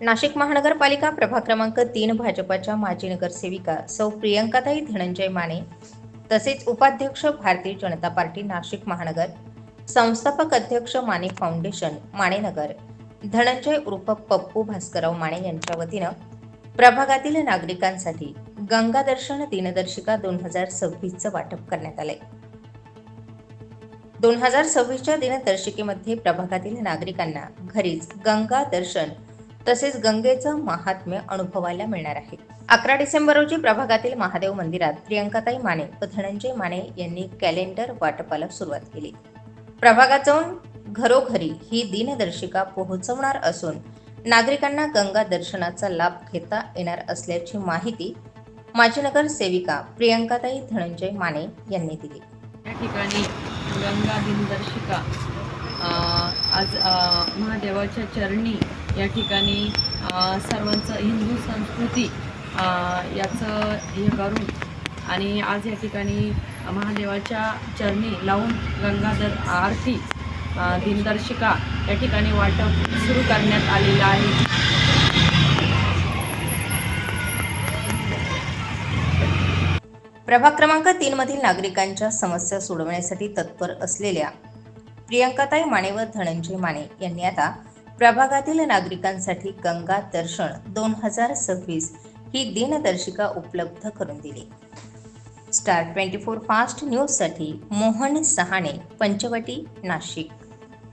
नाशिक महानगरपालिका प्रभाग क्रमांक तीन भाजपाच्या माजी नगरसेविका सौ प्रियंकाताई धनंजय माने तसेच उपाध्यक्ष भारतीय जनता पार्टी नाशिक महानगर संस्थापक अध्यक्ष माने फाउंडेशन माणेनगर धनंजय उर्फ पप्पू भास्करराव माने यांच्या वतीनं प्रभागातील नागरिकांसाठी गंगा दर्शन दिनदर्शिका दोन हजार सव्वीसचं वाटप करण्यात आलंय. दोन हजार सव्वीसच्या दिनदर्शिकेमध्ये प्रभागातील नागरिकांना घरीच गंगा दर्शन तसेच गंगेचं महात्म्य अनुभवायला मिळणार आहे. अकरा डिसेंबर रोजी प्रभागातील महादेव मंदिरात प्रियंकाताई माने व धनंजय माने यांनी कॅलेंडर वाटपाला सुरुवात केली. प्रभागात जाऊन घरोघरी ही दिनदर्शिका पोहोचवणार असून नागरिकांना गंगा दर्शनाचा लाभ घेता येणार असल्याची माहिती माजी नगर सेविका प्रियंकाताई धनंजय माने यांनी दिली. या ठिकाणी गंगा दिनदर्शिका आज महादेवाच्या चरणी या ठिकाणी सर्वांचं हिंदू संस्कृती याचं हे करून आणि आज या ठिकाणी महादेवाच्या चरणी लावून गंगाधर आरती दिनदर्शिका या ठिकाणी वाटप सुरू करण्यात आलेलं आहे. प्रभाग क्रमांक तीन मधील नागरिकांच्या समस्या सोडवण्यासाठी तत्पर असलेल्या प्रियंकाताई माने व धनंजय माने यांनी आता प्रभागातील नागरिकांसाठी गंगा दर्शन दोन हजार सव्वीस ही दिनदर्शिका उपलब्ध करून दिली. स्टार ट्वेंटी फोर फास्ट न्यूजसाठी मोहन सहाणे पंचवटी नाशिक.